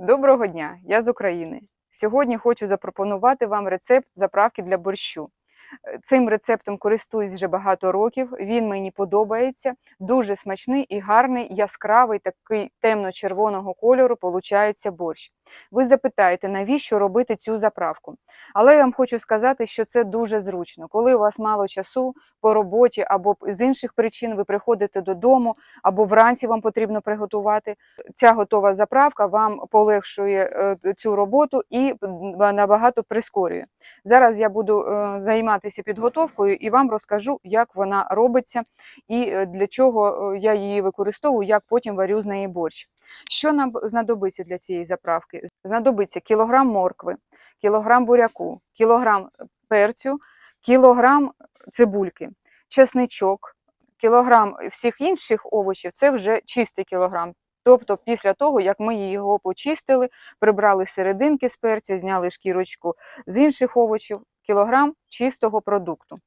Доброго дня, я з України. Сьогодні хочу запропонувати вам рецепт заправки для борщу. Цим рецептом користуюсь вже багато років. Він мені подобається. Дуже смачний і гарний, яскравий, такий темно-червоного кольору получається борщ. Ви запитаєте, навіщо робити цю заправку? Але я вам хочу сказати, що це дуже зручно. Коли у вас мало часу по роботі або з інших причин ви приходите додому, або вранці вам потрібно приготувати. Ця готова заправка вам полегшує е, цю роботу і набагато прискорює. Зараз я буду е, займатися підготовкою і вам розкажу, як вона робиться і е, для чого е, я її використовую, як потім варю з неї борщ. Що нам знадобиться для цієї заправки? Знадобиться кілограм моркви, кілограм буряку, кілограм перцю, кілограм цибульки, чесничок, кілограм всіх інших овочів це вже чистий кілограм. Тобто після того, як ми його почистили, прибрали серединки з перця, зняли шкірочку з інших овочів, кілограм чистого продукту.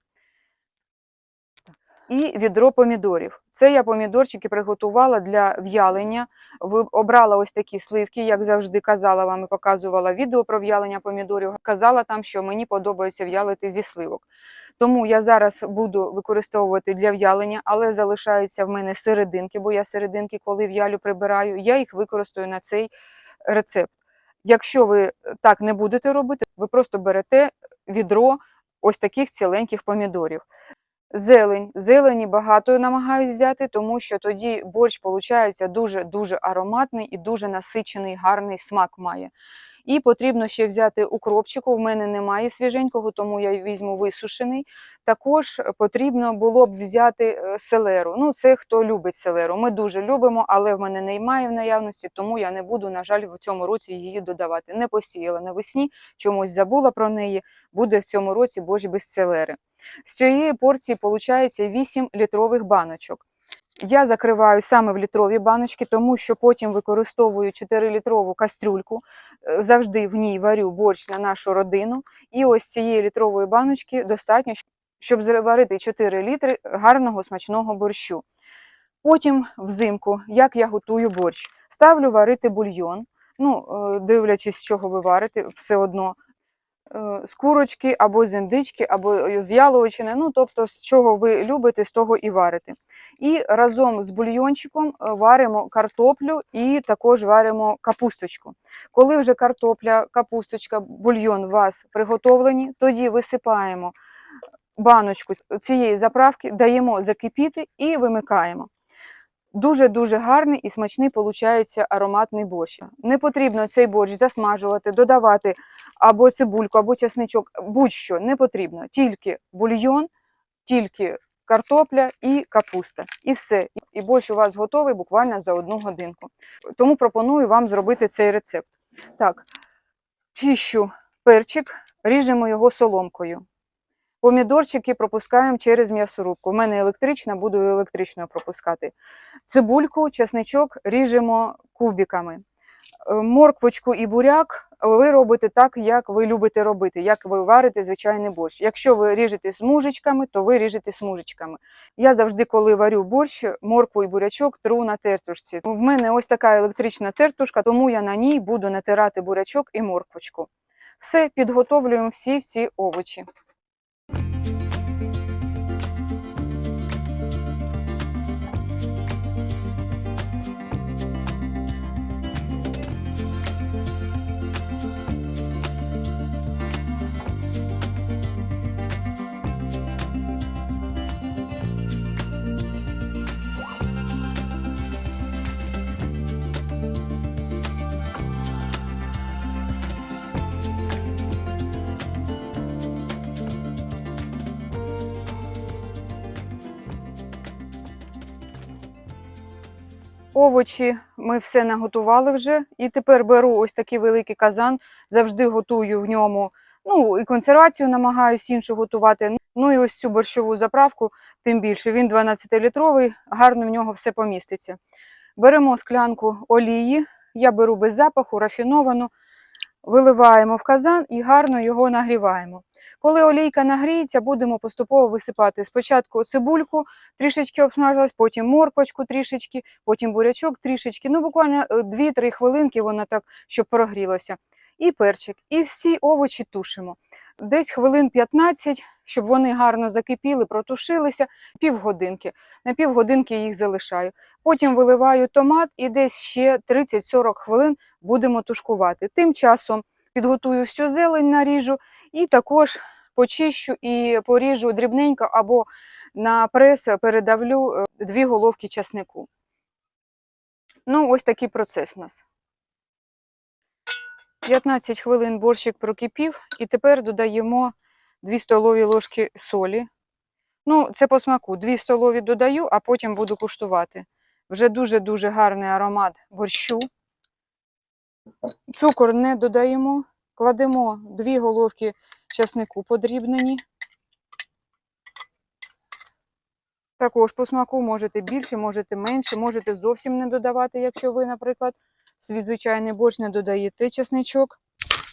І відро помідорів. Це я помідорчики приготувала для в'ялення. Ви- Обрала ось такі сливки, як завжди казала вам і показувала відео про в'ялення помідорів. Казала там, що мені подобається в'ялити зі сливок. Тому я зараз буду використовувати для в'ялення, але залишаються в мене серединки, бо я серединки, коли в'ялю прибираю, я їх використаю на цей рецепт. Якщо ви так не будете робити, ви просто берете відро ось таких ціленьких помідорів. Зелень. Зелені багато намагаюсь взяти, тому що тоді борщ виходить дуже-дуже ароматний і дуже насичений, гарний смак має. І потрібно ще взяти укропчику. В мене немає свіженького, тому я візьму висушений. Також потрібно було б взяти е, селеру. Ну, це хто любить селеру. Ми дуже любимо, але в мене немає в наявності, тому я не буду, на жаль, в цьому році її додавати. Не посіяла навесні, чомусь забула про неї. Буде в цьому році борщ без селери. З цієї порції виходить 8 літрових баночок. Я закриваю саме в літрові баночки, тому що потім використовую 4-літрову кастрюльку, е, завжди в ній варю борщ на нашу родину. І ось цієї літрової баночки достатньо, щоб зварити 4 літри гарного смачного борщу. Потім взимку, як я готую борщ, ставлю варити бульйон. Ну, е, дивлячись, з чого ви варите, все одно з курочки або з індички, або е, з яловичини, ну тобто з чого ви любите, з того і варите. І разом з бульйончиком е, варимо картоплю і також варимо капусточку. Коли вже картопля, капусточка, бульйон у вас приготовлені, тоді висипаємо баночку цієї заправки, даємо закипіти і вимикаємо. Дуже-дуже гарний і смачний получається ароматний борщ. Не потрібно цей борщ засмажувати, додавати або цибульку, або чесничок, будь-що не потрібно. Тільки бульйон, тільки картопля і капуста. І все. І борщ у вас готовий буквально за одну годинку. Тому пропоную вам зробити цей рецепт. Так, чищу перчик, ріжемо його соломкою. Помідорчики пропускаємо через м'ясорубку. У мене електрична, буду електричною пропускати. Цибульку, чесничок ріжемо кубиками. Е, Морквочку і буряк ви робите так, як ви любите робити, як ви варите звичайний борщ. Якщо ви ріжете смужечками, то ви ріжете смужечками. Я завжди, коли варю борщ, моркву і бурячок тру на тертушці. В мене ось така електрична тертушка, тому я на ній буду натирати бурячок і морквочку. Все, підготовлюємо всі ці овочі. Овочі ми все наготували вже. І тепер беру ось такий великий казан, завжди готую в ньому. Ну, і консервацію намагаюся іншу готувати. Ну і ось цю борщову заправку, тим більше. Він 12-літровий, гарно в нього все поміститься. Беремо склянку олії, я беру без запаху, рафіновану. Виливаємо в казан і гарно його нагріваємо. Коли олійка нагріється, будемо поступово висипати спочатку цибульку, трішечки обсмажилась, потім морквочку трішечки, потім бурячок трішечки. Ну, буквально е, 2-3 хвилинки воно так, щоб прогрілося. І перчик. І всі овочі тушимо. Десь хвилин 15, щоб вони гарно закипіли, протушилися, півгодинки. На півгодинки їх залишаю. Потім виливаю томат і десь ще 30-40 хвилин будемо тушкувати. Тим часом підготую всю зелень, наріжу і також почищу і поріжу дрібненько або на прес передавлю е, дві головки часнику. Ну, ось такий процес у нас. 15 хвилин борщик прокипів, і тепер додаємо 2 столові ложки солі. Ну, це по смаку. 2 столові додаю, а потім буду куштувати. Вже дуже-дуже гарний аромат борщу. Цукор не додаємо. Кладемо 2 головки часнику подрібнені. Також по смаку можете більше, можете менше, можете зовсім не додавати, якщо ви, наприклад, свій звичайний борщ не додаєте чесничок.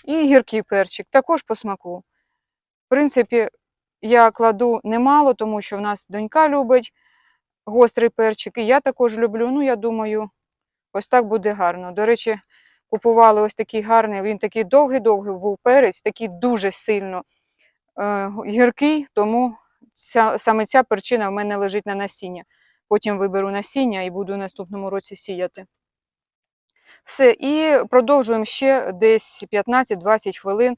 І гіркий перчик, також по смаку. В принципі, я кладу немало, тому що в нас донька любить гострий перчик, і я також люблю. Ну, я думаю, ось так буде гарно. До речі, купували ось такий гарний, він такий довгий-довгий був перець, такий дуже сильно е, гіркий, тому ця, саме ця перчина в мене лежить на насіння. Потім виберу насіння і буду в наступному році сіяти. Все, і продовжуємо ще десь 15-20 хвилин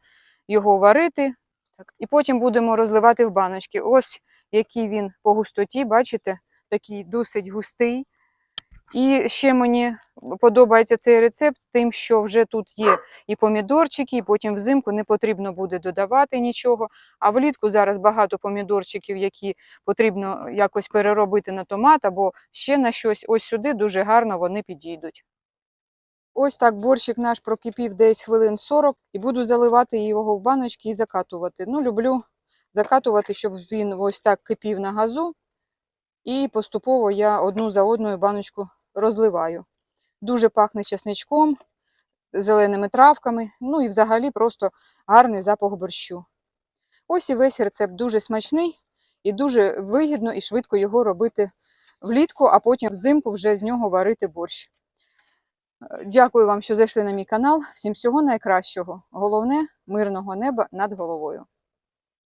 його варити. І потім будемо розливати в баночки. Ось який він по густоті, бачите, такий досить густий. І ще мені подобається цей рецепт, тим, що вже тут є і помідорчики, і потім взимку не потрібно буде додавати нічого. А влітку зараз багато помідорчиків, які потрібно якось переробити на томат або ще на щось. Ось сюди дуже гарно вони підійдуть. Ось так борщик наш прокипів десь хвилин 40 і буду заливати його в баночки і закатувати. Ну, люблю закатувати, щоб він ось так кипів на газу. І поступово я одну за одною баночку розливаю. Дуже пахне чесничком, зеленими травками, ну і взагалі просто гарний запах борщу. Ось і весь рецепт дуже смачний і дуже вигідно і швидко його робити влітку, а потім взимку вже з нього варити борщ. Дякую вам, що зайшли на мій канал. Всім всього найкращого. Головне мирного неба над головою.